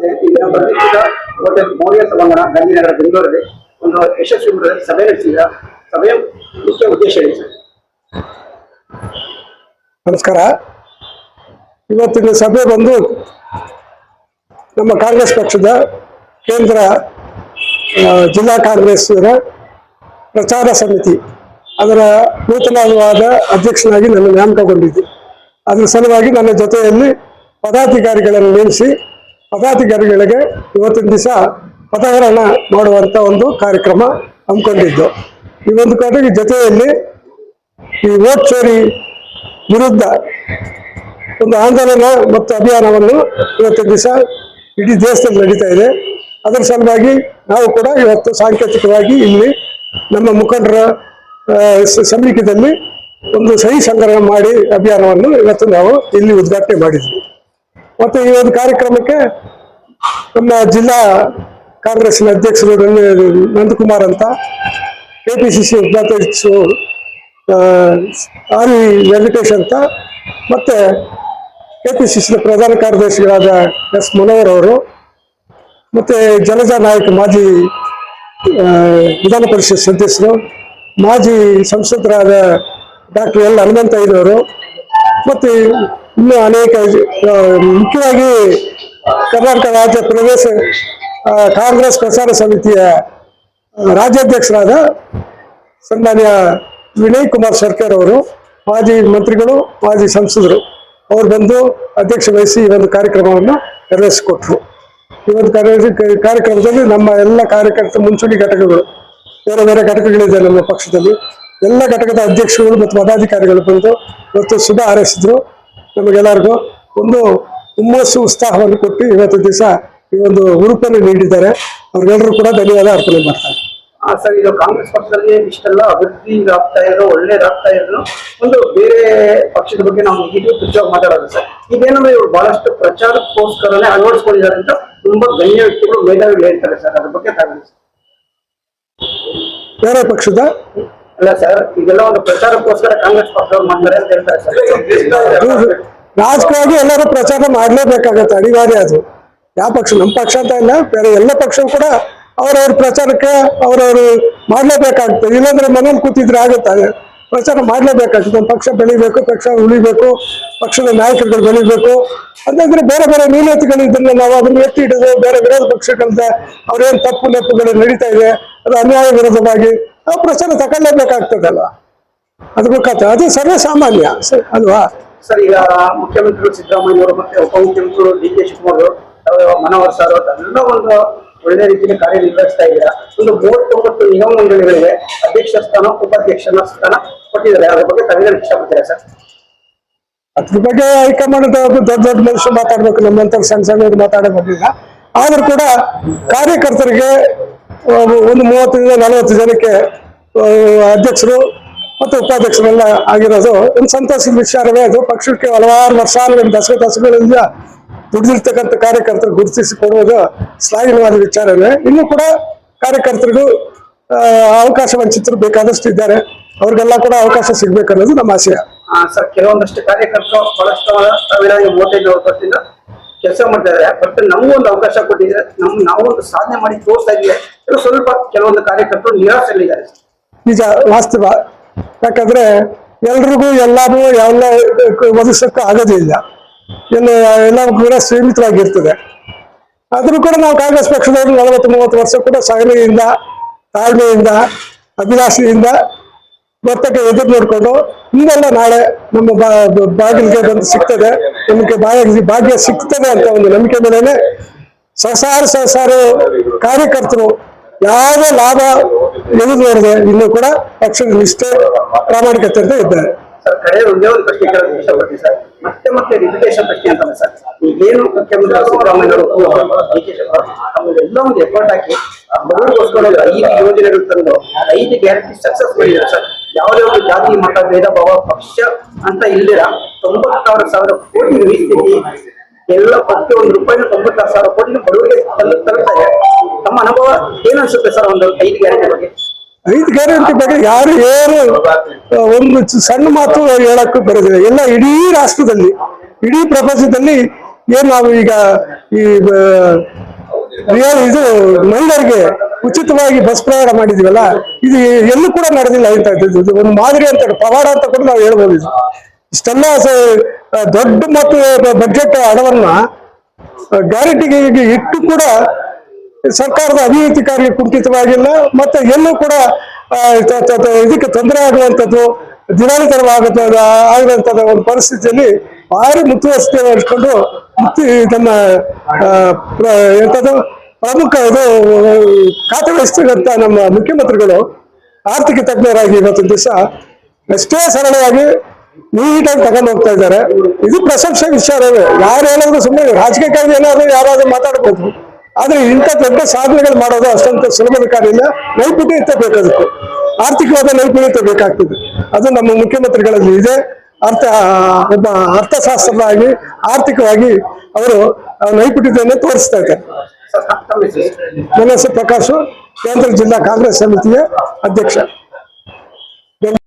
ಪ್ರತಿಷ್ಠಿತ ಹೋಟೆಲ್ ಮೌರ್ಯ ಸಭಾಂಗಣ ಗಾಂಧಿನಗರ ಬೆಂಗಳೂರಲ್ಲಿ ಒಂದು ಯಶಸ್ವಿ ಸಭೆ ನಡೆಸಿದ ಸಭೆಯ ಮುಖ್ಯ ಉದ್ದೇಶ ನಮಸ್ಕಾರ. ಇವತ್ತಿನ ಸಭೆ ಬಂದು ನಮ್ಮ ಕಾಂಗ್ರೆಸ್ ಪಕ್ಷದ ಕೇಂದ್ರ ಜಿಲ್ಲಾ ಕಾಂಗ್ರೆಸ್ಸಿನ ಪ್ರಚಾರ ಸಮಿತಿ, ಅದರ ನೂತನವಾದ ಅಧ್ಯಕ್ಷನಾಗಿ ನನ್ನ ನೇಮಕಗೊಂಡಿದ್ದೆ. ಅದರ ಸಲುವಾಗಿ ನನ್ನ ಜೊತೆಯಲ್ಲಿ ಪದಾಧಿಕಾರಿಗಳನ್ನು ನೇಮಿಸಿ ಪದಾಧಿಕಾರಿಗಳಿಗೆ ಇವತ್ತಿನ ದಿವಸ ಪದಗ್ರಹಣ ಮಾಡುವಂಥ ಒಂದು ಕಾರ್ಯಕ್ರಮ ಹಮ್ಮಿಕೊಂಡಿದ್ದು. ಈ ಒಂದು ಕಾರ್ಯ ಜೊತೆಯಲ್ಲಿ ಈ ವೋಟ್ ವಿರುದ್ಧ ಒಂದು ಆಂದೋಲನ ಮತ್ತು ಅಭಿಯಾನವನ್ನು ಇವತ್ತಿನ ದಿವಸ ಇಡೀ ದೇಶದಲ್ಲಿ ನಡೀತಾ ಇದೆ. ಅದರ ಸಲುವಾಗಿ ನಾವು ಕೂಡ ಇವತ್ತು ಸಾಂಕೇತಿಕವಾಗಿ ಇಲ್ಲಿ ನಮ್ಮ ಮುಖಂಡರ ಸಮೀಪದಲ್ಲಿ ಒಂದು ಸಹಿ ಸಂಗ್ರಹ ಮಾಡಿ ಅಭಿಯಾನವನ್ನು ಇವತ್ತು ನಾವು ಇಲ್ಲಿ ಉದ್ಘಾಟನೆ ಮಾಡಿದ್ವಿ. ಮತ್ತು ಈ ಒಂದು ಕಾರ್ಯಕ್ರಮಕ್ಕೆ ನಮ್ಮ ಜಿಲ್ಲಾ ಕಾಂಗ್ರೆಸ್ನ ಅಧ್ಯಕ್ಷರು ನಂದಕುಮಾರ್ ಅಂತ ಕೆ ಪಿ ಸಿ ಸಿ ಉಪಾಧ್ಯಕ್ಷರು ಆರ್ ವಿ ವೆಂಕಟೇಶ್ ಅಂತ, ಮತ್ತೆ ಕೆ ಪಿ ಸಿ ಸಿ ಪ್ರಧಾನ ಕಾರ್ಯದರ್ಶಿಗಳಾದ ಎಸ್ ಮನೋಹರ್ ಅವರು, ಮತ್ತೆ ಜನಜಾ ನಾಯಕ ಮಾಜಿ ವಿಧಾನ ಪರಿಷತ್ ಸದಸ್ಯರು, ಮಾಜಿ ಸಂಸದರಾದ ಡಾಕ್ಟರ್ ಎಲ್ ಹನುಮಂತಯ್ಯನವರು, ಮತ್ತೆ ಇನ್ನೂ ಅನೇಕ ಮುಖ್ಯವಾಗಿ ಕರ್ನಾಟಕ ರಾಜ್ಯ ಪ್ರದೇಶ ಕಾಂಗ್ರೆಸ್ ಪ್ರಚಾರ ಸಮಿತಿಯ ರಾಜ್ಯಾಧ್ಯಕ್ಷರಾದ ಸನ್ಮಾನ್ಯ ವಿನಯ್ ಕುಮಾರ್ ಸರ್ಕಾರ್ ಅವರು, ಮಾಜಿ ಮಂತ್ರಿಗಳು, ಮಾಜಿ ಸಂಸದರು, ಅವ್ರು ಬಂದು ಅಧ್ಯಕ್ಷ ವಹಿಸಿ ಈ ಒಂದು ಕಾರ್ಯಕ್ರಮವನ್ನು ನೆರವೇರಿಸಿಕೊಟ್ರು. ಈ ಒಂದು ಕಾರ್ಯ- ಕಾರ್ಯಕ್ರಮದಲ್ಲಿ ನಮ್ಮ ಎಲ್ಲ ಕಾರ್ಯಕರ್ತ ಮುಂಚೂಣಿ ಘಟಕಗಳು, ಬೇರೆ ಬೇರೆ ಘಟಕಗಳಿದೆ ನಮ್ಮ ಪಕ್ಷದಲ್ಲಿ. ಎಲ್ಲ ಘಟಕದ ಅಧ್ಯಕ್ಷರುಗಳು ಮತ್ತು ಪದಾಧಿಕಾರಿಗಳು ಬಂದು ಇವತ್ತು ಶುಭ ಹಾರೈಸಿದ್ರು. ನಮಗೆಲ್ಲರಿಗೂ ಒಂದು ಹುಮ್ಮಸ್ಸು ಉತ್ಸಾಹವನ್ನು ಕೊಟ್ಟು ಇವತ್ತು ದಿವಸ ಈ ಒಂದು ಹುರುಪನ್ನು ನೀಡಿದ್ದಾರೆ. ಅವ್ರಿಗೆಲ್ಲರೂ ಕೂಡ ಧನ್ಯವಾದ ಅರ್ಪಣೆ ಮಾಡ್ತಾರೆ. ಆ ಸರ್ ಇದು ಕಾಂಗ್ರೆಸ್ ಪಕ್ಷದಲ್ಲಿ ಇಷ್ಟೆಲ್ಲ ಅಭಿವೃದ್ಧಿ ಆಗ್ತಾ ಇರೋ ಒಳ್ಳೇದಾಗ್ತಾ ಇದ್ರು ಒಂದು ಬೇರೆ ಪಕ್ಷದ ಬಗ್ಗೆ ನಾವು ನೆಗೆಟಿವ್ ತುಚ್ಛವಾಗಿ ಮಾತಾಡೋದು ಸರ್. ಇದೇನಂದ್ರೆ ಇವರು ಬಹಳಷ್ಟು ಪ್ರಚಾರಕ್ಕೋಸ್ಕರನೇ ಅಳವಡಿಸ್ಕೊಂಡಿದ್ದಾರೆ ಅಂತ ತುಂಬಾ ಗಣ್ಯ ವ್ಯಕ್ತಿಗಳು ಮೇಧಾವಿಗಳು ಹೇಳ್ತಾರೆ ಸರ್. ಅದ್ರ ಬಗ್ಗೆ ಸರ್? ಬೇರೆ ಪಕ್ಷದ ಅಲ್ಲ ಸರ್ ಇದೆಲ್ಲ ಒಂದು ಪ್ರಚಾರಕ್ಕೋಸ್ಕರ ಕಾಂಗ್ರೆಸ್ ಮಾಡ್ತಾರೆ ಅಂತ ಹೇಳ್ತಾರೆ ರಾಜಕೀಯವಾಗಿ ಎಲ್ಲರೂ ಪ್ರಚಾರ ಮಾಡಲೇಬೇಕಾಗತ್ತೆ, ಅನಿವಾರ್ಯ ಅದು. ಯಾವ ಪಕ್ಷ, ನಮ್ಮ ಪಕ್ಷ ಅಂತ ಇಲ್ಲ ಬೇರೆ ಎಲ್ಲ ಪಕ್ಷವೂ ಕೂಡ ಅವರವ್ರ ಪ್ರಚಾರಕ್ಕೆ ಅವರವರು ಮಾಡಲೇಬೇಕಾಗುತ್ತೆ. ಇಲ್ಲಾಂದ್ರೆ ಮನೇಲಿ ಕೂತಿದ್ರೆ ಆಗುತ್ತೆ? ಪ್ರಚಾರ ಮಾಡಲೇಬೇಕಾಗ್ತದೆ ನಮ್ಮ ಪಕ್ಷ ಬೆಳಿಬೇಕು, ಪಕ್ಷ ಉಳಿಬೇಕು, ಪಕ್ಷದ ನಾಯಕರುಗಳು ಬೆಳಿಬೇಕು. ಅಂತಂದ್ರೆ ಬೇರೆ ಬೇರೆ ನ್ಯೂನತೆಗಳು ಇದನ್ನ ನಾವು ಅದನ್ನ ಎತ್ತಿ ಹಿಡಿದು ಬೇರೆ ವಿರೋಧ ಪಕ್ಷಗಳಿಂದ ಅವ್ರೇನು ತಪ್ಪು ನೆಪ್ಪುಗಳು ನಡೀತಾ ಇದೆ, ಅದು ಅನ್ಯಾಯ ವಿರೋಧವಾಗಿ ನಾವು ಪ್ರಚಾರ ತಗೊಳ್ಳೇಬೇಕಾಗ್ತದಲ್ವಾ ಅದು ಗೊತ್ತಾಗ್ತದೆ. ಅದು ಸರ್ವಸಾಮಾನ್ಯ ಅಲ್ವಾ? ಸರ್ ಈಗ ಮುಖ್ಯಮಂತ್ರಿಗಳು ಸಿದ್ದರಾಮಯ್ಯ ಅವರು ಮತ್ತೆ ಉಪಮುಖ್ಯಮಂತ್ರಿಗಳು D K Shivakumar Manohar sir ಅದೆಲ್ಲ ಒಂದು ಒಳ್ಳೆ ರೀತಿಯಲ್ಲಿ ಕಾರ್ಯನಿರ್ವಹಿಸ್ತಾ ಇದ್ದೀರಾ. ಒಂದು ಮೂವತ್ತೊಂಬತ್ತು ನಿಗಮ ಮಂಡಳಿಗಳಿಗೆ ಅಧ್ಯಕ್ಷ ಸ್ಥಾನ ಉಪಾಧ್ಯಕ್ಷನ ಸ್ಥಾನ ಕೊಟ್ಟಿದ್ದಾರೆ. ಅದ್ರ ಬಗ್ಗೆ ತಮಗೆ ಇಷ್ಟಪಡ್ತೀರಾ ಸರ್? ಅದ್ರ ಬಗ್ಗೆ ಹೈಕಮಾಂಡ್ ದೊಡ್ಡ ದೊಡ್ಡ ಮನುಷ್ಯ ಮಾತಾಡ್ಬೇಕು ನಮ್ಮಂತ ಸಣ್ಣ ಸಣ್ಣ ಮಾತಾಡೋದಿಲ್ಲ ಆದ್ರೂ ಕೂಡ ಕಾರ್ಯಕರ್ತರಿಗೆ ಆ, ಒಂದು ಮೂವತ್ತರಿಂದ ನಲವತ್ತು ಜನಕ್ಕೆ ಅಧ್ಯಕ್ಷರು ಮತ್ತು ಉಪಾಧ್ಯಕ್ಷರೆಲ್ಲ ಆಗಿರೋದು. ಒಂದು ಸಂತೋಷದ ವಿಚಾರವೇ ಅದು. ಪಕ್ಷಕ್ಕೆ ಹಲವಾರು ವರ್ಷ ದಶಕ ದಶಕಗಳಿಂದ ದುಡಿದಿರ್ತಕ್ಕಂಥ ಕಾರ್ಯಕರ್ತರು ಗುರುತಿಸಿ ಕೊಡುವುದು ಶ್ಲಾಘನವಾದ ವಿಚಾರವೇ. ಇನ್ನೂ ಕೂಡ ಕಾರ್ಯಕರ್ತರಿಗೂ ಅವಕಾಶ ವಂಚಿತರು ಬೇಕಾದಷ್ಟು ಇದ್ದಾರೆ. ಅವ್ರಿಗೆಲ್ಲ ಕೂಡ ಅವಕಾಶ ಸಿಗ್ಬೇಕನ್ನೋದು ನಮ್ಮ ಆಶಯ. ಸರ್, ಕೆಲವೊಂದಷ್ಟು ಕಾರ್ಯಕರ್ತರು ಬಹಳಷ್ಟು ಕೆಲಸ ಮಾಡ್ತಾ ಬಟ್ ನಮಗೂ ಒಂದು ಅವಕಾಶ ಕೊಟ್ಟಿದ್ದಾರೆ ನಮ್ ನಾವು ಒಂದು ಸಾಧನೆ ಮಾಡಿ ತೋರಿಸ್ತಾ ಇದ್ದೀವಿ. ಇದು ಸ್ವಲ್ಪ ಕೆಲವೊಂದು ಕಾರ್ಯಕರ್ತರು ನಿರಾಸೆಯಲ್ಲಿದ್ದಾರೆ ನಿಜ, ವಾಸ್ತವ. ಯಾಕಂದ್ರೆ ಎಲ್ರಿಗೂ ಎಲ್ಲಾನು ಎಲ್ಲ ಒದಗಿಸೋಕೆ ಆಗೋದಿಲ್ಲ ಎಲ್ಲ ಎಲ್ಲ ಕೂಡ ಸೀಮಿತವಾಗಿರ್ತದೆ. ಆದ್ರೂ ಕೂಡ ನಾವು ಕಾಂಗ್ರೆಸ್ ಪಕ್ಷದವರು ನಲವತ್ತು, ಮೂವತ್ತು ವರ್ಷ ಕೂಡ ಸಹನೆಯಿಂದ, ತಾಳ್ಮೆಯಿಂದ, ಅಭಿಲಾಷೆಯಿಂದ ಬರ್ತಕ್ಕ ಎದುರು ನೋಡಿಕೊಂಡು ಹಿಂದೆಲ್ಲ ನಾಳೆ ನಮ್ಮ ಬಾಗಿಲಿಗೆ ಬಂದು ಸಿಗ್ತದೆ. ನಮಗೆ ಬಾಯಾಗಿ ಭಾಗ್ಯ ಸಿಗ್ತದೆ ಅಂತ ಒಂದು ನಂಬಿಕೆ ಮೇಲೆ ಸಹಸಾರ ಸಹಸಾರ ಕಾರ್ಯಕರ್ತರು ಯಾವ ಲಾಭ ನೋಡದೆ ಇನ್ನೂ ಕೂಡ ಪಕ್ಷದ ನಿಷ್ಠೆ ಪ್ರಾಮಾಣಿಕತೆ ಅಂತ ಇದ್ದಾರೆ. ಮತ್ತೆ ಮತ್ತೆ ರಿಪಿಟೇಷನ್ ಪ್ರಶ್ನೆ ಅಂತ ಸರ್. ಈಗೇನು ಮುಖ್ಯಮಂತ್ರಿ ಸಿದ್ದರಾಮಯ್ಯ ತಮ್ಮದೆಲ್ಲ ಒಂದು ಎಫರ್ಟ್ ಹಾಕಿ ಒಂದು ಐದು ಯೋಜನೆಗಳು ತಂದು, ಐದು ಗ್ಯಾರಂಟಿ ಸಕ್ಸಸ್ ಮಾಡಿದ್ದಾರೆ ಸರ್. ಯಾವುದೇ ಒಂದು ಜಾತಿ, ಮತ, ಭೇದ, ಭಾವ, ಪಕ್ಷ ಅಂತ ಇಲ್ದಿರ ತೊಂಬತ್ತಾರು ಸಾವಿರ ಕೋಟಿ ಮೀಸಲಿಗೆ ಎಲ್ಲ ಪ್ರತಿಯೊಂದು ರೂಪಾಯಿನ ತೊಂಬತ್ತಾರು ಸಾವಿರ ಕೋಟಿನ ಬಡವರಿಗೆ ತಲುಪ್ತಾ ಇದೆ. ತಮ್ಮ ಅನುಭವ ಏನ್ ಅನ್ಸುತ್ತೆ ಸರ್ ಒಂದು ಐದು ಗ್ಯಾರಂಟಿ ಬಗ್ಗೆ? ಐದು ಗ್ಯಾರಂಟಿ ಬಗ್ಗೆ ಯಾರು ಏನು ಒಂದು ಸಣ್ಣ ಮಾತು ಹೇಳಕ್ಕೂ ಬರೋದಿಲ್ಲ. ಎಲ್ಲ ಇಡೀ ರಾಷ್ಟ್ರದಲ್ಲಿ, ಇಡೀ ಪ್ರಪಂಚದಲ್ಲಿ ಏನ್ ನಾವು ಈಗ ಈ ರಿಯಲ್ ಇದು ಮಹಿಳೆಯರಿಗೆ ಉಚಿತವಾಗಿ ಬಸ್ ಪ್ರಯಾಣ ಮಾಡಿದೀವಲ್ಲ, ಇದು ಎಲ್ಲೂ ಕೂಡ ನಡೆದಿಲ್ಲ ಅಂತ ಇದು- ಒಂದು ಮಾದರಿ ಅಂತ, ಪವಾಡ ಅಂತ ಕೂಡ ನಾವು ಹೇಳ್ಬೋದು ಇದು. ಇಷ್ಟೆಲ್ಲ ದೊಡ್ಡ ಮತ್ತು ಬಜೆಟ್ ಹಣವನ್ನ ಗ್ಯಾರಂಟಿಗೆ ಇಟ್ಟು ಕೂಡ ಸರ್ಕಾರದ ಅಭಿವೃದ್ಧಿ ಕಾರ್ಯ ಕುಂಠಿತವಾಗಿಲ್ಲ, ಮತ್ತೆ ಎಲ್ಲೂ ಕೂಡ ಇದಕ್ಕೆ ತೊಂದರೆ ಆಗುವಂಥದ್ದು ದಿನಾನಿತರವಾಗುತ್ತದೆ ಆಗುವಂಥದ್ದು ಒಂದು ಪರಿಸ್ಥಿತಿಯಲ್ಲಿ ಭಾರಿ ಮುತ್ತಿ ನಮ್ಮ ಎಂಥದ್ದು ಪ್ರಮುಖ ಇದು, ಖಾತೆ ವಹಿಸ್ತಕ್ಕಂಥ ನಮ್ಮ ಮುಖ್ಯಮಂತ್ರಿಗಳು ಆರ್ಥಿಕ ತಜ್ಞರಾಗಿ ಇವತ್ತು ದಿವಸ ಎಷ್ಟೇ ಸರಳವಾಗಿ ನೀಟಾಗಿ ತಗೊಂಡು ಹೋಗ್ತಾ ಇದ್ದಾರೆ. ಇದು ಪ್ರಶಂಸೆ ವಿಚಾರವೇ. ಯಾರು ಏನಾದ್ರು ಸುಮ್ಮನೆ ರಾಜಕೀಯಕ್ಕಾಗಿ ಏನಾದ್ರು ಯಾರಾದ್ರೂ ಮಾತಾಡ್ಬೋದು. ಆದ್ರೆ ಇಂಥ ದೊಡ್ಡ ಸಾಧನೆಗಳು ಮಾಡೋದು ಅಷ್ಟೊಂದು ಸುಲಭದ ಕಾರ್ಯ ಇಲ್ಲ ನೈಪುಣ್ಯತೆ ಬೇಕಾದಕ್ಕೆ ಆರ್ಥಿಕವಾದ ನೈಪುಣ್ಯತೆ ಬೇಕಾಗ್ತದೆ. ಅದು ನಮ್ಮ ಮುಖ್ಯಮಂತ್ರಿಗಳಲ್ಲಿ ಇದೆ. ಅರ್ಥ ಒಬ್ಬ ಅರ್ಥಶಾಸ್ತ್ರವಾಗಿ, ಆರ್ಥಿಕವಾಗಿ ಅವರು ನೈಪುಣ್ಯತೆಯನ್ನು ತೋರಿಸ್ತಾ ಇದ್ದಾರೆ. ನನ್ನ ಹೆಸರು ಪ್ರಕಾಶ್, ಕೇಂದ್ರ ಜಿಲ್ಲಾ ಕಾಂಗ್ರೆಸ್ ಸಮಿತಿಯ ಅಧ್ಯಕ್ಷ.